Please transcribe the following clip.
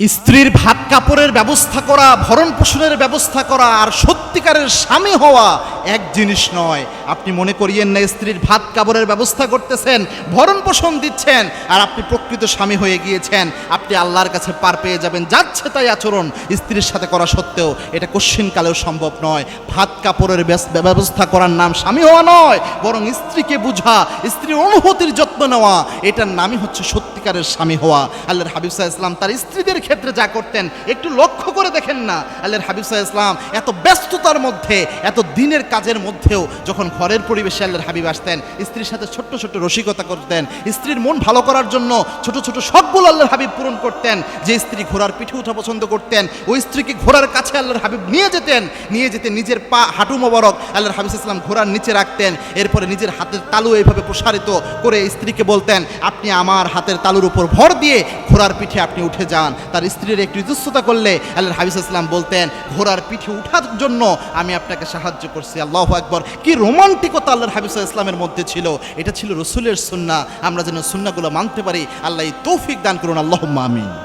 স্ত্রীর ভাত কাপড়ের ব্যবস্থা করা, ভরণ পোষণের ব্যবস্থা করা আর সত্যিকারের স্বামী হওয়া এক জিনিস নয়। আপনি মনে করিয়েন না, স্ত্রীর ভাত কাপড়ের ব্যবস্থা করতেছেন, ভরণ পোষণ দিচ্ছেন আর আপনি প্রকৃত স্বামী হয়ে গিয়েছেন। আপনি আল্লাহর কাছে পার পেয়ে যাবেন, যাচ্ছে তাই আচরণ। স্ত্রীর সাথে করা সত্ত্বেও এটা কশ্চিনকালেও সম্ভব নয়। ভাত কাপড়ের ব্যবস্থা করার নাম স্বামী হওয়া নয়, বরং স্ত্রীকে বুঝা, স্ত্রীর অনুভূতির যত্ন নেওয়া। এটার নামই হচ্ছে সত্যিকারের স্বামী হওয়া। আল্লাহর হাবিব ইসলাম তার স্ত্রীদের ক্ষেত্রে যা করতেন, একটু লক্ষ্য করে দেখেন না। আল্লাহর হাবিব সাহা ইসলাম এত ব্যস্ততার মধ্যে, এত দিনের কাজের মধ্যেও যখন ঘরের পরিবেশে আল্লাহর হাবিব আসতেন, স্ত্রীর সাথে ছোট্ট ছোট্ট রসিকতা করতেন, স্ত্রীর মন ভালো করার জন্য ছোট ছোট শখগুলো আল্লাহর হাবিব পূরণ করতেন, যে স্ত্রী ঘোড়ার পিঠে উঠা পছন্দ করতেন, ওই স্ত্রীকে ঘোড়ার কাছে আল্লাহর হাবিব নিয়ে যেতেন, নিয়ে যেতে নিজের পা হাঁটু মোবারক আল্লাহর হাবিব ইসলাম ঘোড়ার নিচে রাখতেন, এরপরে নিজের হাতের তালু এইভাবে প্রসারিত করে স্ত্রীকে বলতেন, আপনি আমার হাতের তালুর উপর ভর দিয়ে ঘোড়ার পিঠে আপনি উঠে যান। তার স্ত্রীর একটু ইতস্ততা করলে আল্লাহ হাবিজ ইসলাম বলতেন, ঘোড়ার পিঠে উঠার জন্য আমি আপনাকে সাহায্য করছি। আল্লাহ আকবর। কি রোমান্টিকতা আল্লাহর হাবিজ ইসলামের মধ্যে ছিল। এটা ছিল রসুলের সুন্না আমরা যেন সুন্নাগুলো মানতে পারি, আল্লাহ তৌফিক দান করুন। আল্লাহ আমিন।